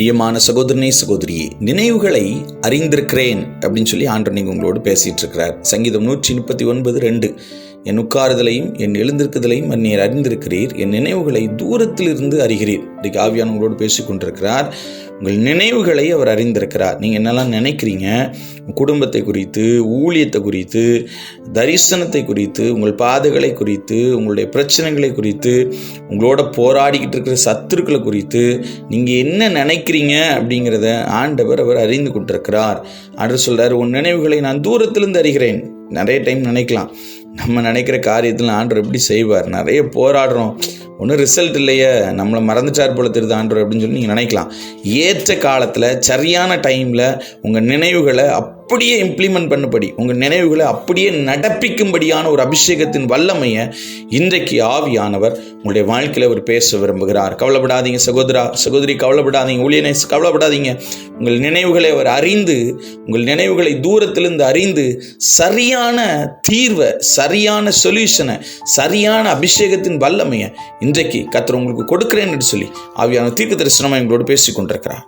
பிரியமான சகோதரனே சகோதரியே நினைவுகளை அறிந்திருக்கிறேன் அப்படின்னு சொல்லி ஆண்டவர் உங்களோடு பேசிட்டு இருக்கிறார். சங்கீதம் நூற்றி முப்பத்தி ஒன்பது ரெண்டு. என் உட்காருதலையும் என் எழுந்திருக்குதலையும் நீர் அறிந்திருக்கிறீர். என் நினைவுகளை தூரத்தில் இருந்து அறிகிறீர். இன்றைக்கு ஆவியான் உங்களோடு பேசி கொண்டிருக்கிறார். உங்கள் நினைவுகளை அவர் அறிந்திருக்கிறார். நீங்கள் என்னெல்லாம் நினைக்கிறீங்க? குடும்பத்தை குறித்து ஊழியத்தை குறித்து தரிசனத்தை குறித்து உங்கள் பாதைகளை குறித்து உங்களுடைய பிரச்சனைகளை குறித்து உங்களோட போராடிக்கிட்டு இருக்கிற சத்துருக்களை குறித்து நீங்கள் என்ன நினைக்கிறீங்க அப்படிங்கிறத ஆண்டவர் அவர் அறிந்து கொண்டிருக்கிறார். ஆண்டவர் சொல்கிறார் உன் நினைவுகளை நான் தூரத்திலிருந்து அறிகிறேன். நிறைய டைம் நினைக்கலாம். நம்ம நினைக்கிற காரியத்தில் ஆண்டவர் எப்படி செய்வார்? நிறைய போராடுறோம். ஒன்றும் ரிசல்ட் இல்லையே. நம்மளை மறந்துட்டார் போல தெரியுது ஆண்டவர் அப்படின்னு சொல்லி நீங்கள் நினைக்கலாம். ஏற்ற காலத்தில் சரியான டைமில் உங்கள் நினைவுகளை அப் அப்படியே இம்ப்ளிமெண்ட் பண்ணும்படி உங்கள் நினைவுகளை அப்படியே நடப்பிக்கும்படியான ஒரு அபிஷேகத்தின் வல்லமையை இன்றைக்கு ஆவியானவர் உங்களுடைய வாழ்க்கையில் அவர் பேச விரும்புகிறார். கவலைப்படாதீங்க சகோதரா சகோதரி கவலைப்படாதீங்க ஊழியனை கவலைப்படாதீங்க. உங்கள் நினைவுகளை அவர் அறிந்து உங்கள் நினைவுகளை தூரத்திலிருந்து அறிந்து சரியான தீர்வை சரியான சொல்யூஷனை சரியான அபிஷேகத்தின் வல்லமையை இன்றைக்கு கத்திர உங்களுக்கு கொடுக்குறேன்னு சொல்லி ஆவியான தீர்க்க தரிசனமாக எங்களோடு பேசிக்கொண்டிருக்கிறார்.